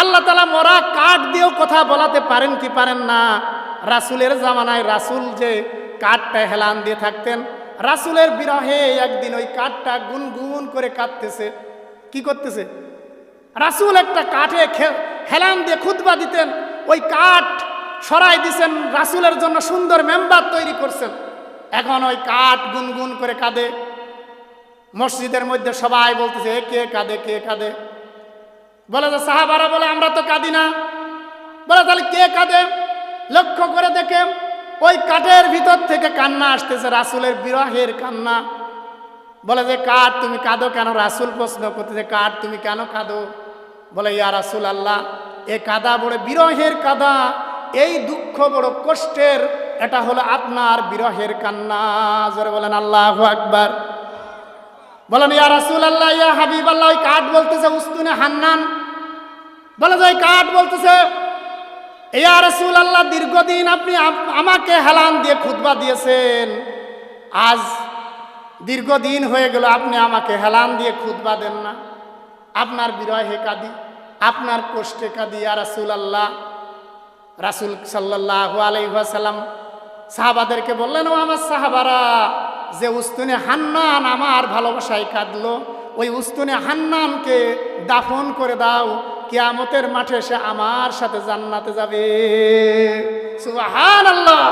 আল্লাহ তালা মরা কাঠ দিয়েও কথা বলাতে পারেন কি পারেন না? রাসুলের জামানায় রাসুল যে কাঠটা হেলান দিয়ে থাকতেন, রাসুলের বিরহে একদিন ওই কাঠটা গুনগুন করে কাঁদতেছে। কি করতেছে? রাসুল একটা কাঠে হেলান দিয়ে খুতবা দিতেন, ওই কাঠ সরাই দিছেন, রাসুলের জন্য সুন্দর মেম্বার তৈরি করছেন। এখন ওই কাঠ গুনগুন করে কাঁদে। মসজিদের মধ্যে সবাই বলতেছে কে কাঁদে কে কাঁদে? বলে যে সাহাবারা বলে, আমরা তো কাঁদি না। বলে, তাহলে কে কাঁদে? লক্ষ্য করে দেখে ওই কাঠের ভিতর থেকে কান্না আসতেছে, রাসুলের বিরহের কান্না। বলে যে, কাঠ তুমি কাঁদো কেন? রাসুল প্রশ্ন করতেছে, কাঠ তুমি কেন কাঁদো? বলে, ইয়া রাসুল আল্লাহ এ কাদা বড় বিরহের কাদা, এই দুঃখ বড় কষ্টের, এটা হলো আপনার বিরহের কান্না। জোরে বলেন, আল্লাহ আকবার। বলেন, ইয়া রাসুল আল্লাহ ইয়া হাবিব আল্লাহ ওই কাঠ বলতেছে, উস্তুনে হান্নান। বলে যে কাঠ বলতেছে আল্লাহ দীর্ঘদিন আপনি আমাকে হেলান দিয়ে খুতবা দিয়েছেন। আজ দীর্ঘদিন হয়ে গেল, আপনি আমাকে হেলান দিয়ে খুতবা দেন না। আপনার বিরহে কাঁদি, আপনার কষ্টে কাঁদি, ইয়া রাসুল আল্লাহ রাসুল সাল্লাহ আলাইসাল্লাম সাহাবাদেরকে বললেন, ও আমার সাহাবারা, যে উস্তুনে হান্নান আমার ভালোবাসায় কাঁদলো, ওই উস্তুনে হান্নানকে দাফন করে দাও কিয়ামতের মাঠে সে আমার সাথে জান্নাতে যাবে। আল্লাহ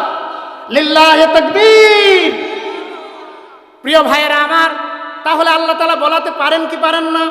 প্রিয় ভাইয়েরা আমার, তাহলে আল্লাহ তালা বলাতে পারেন কি পারেন না?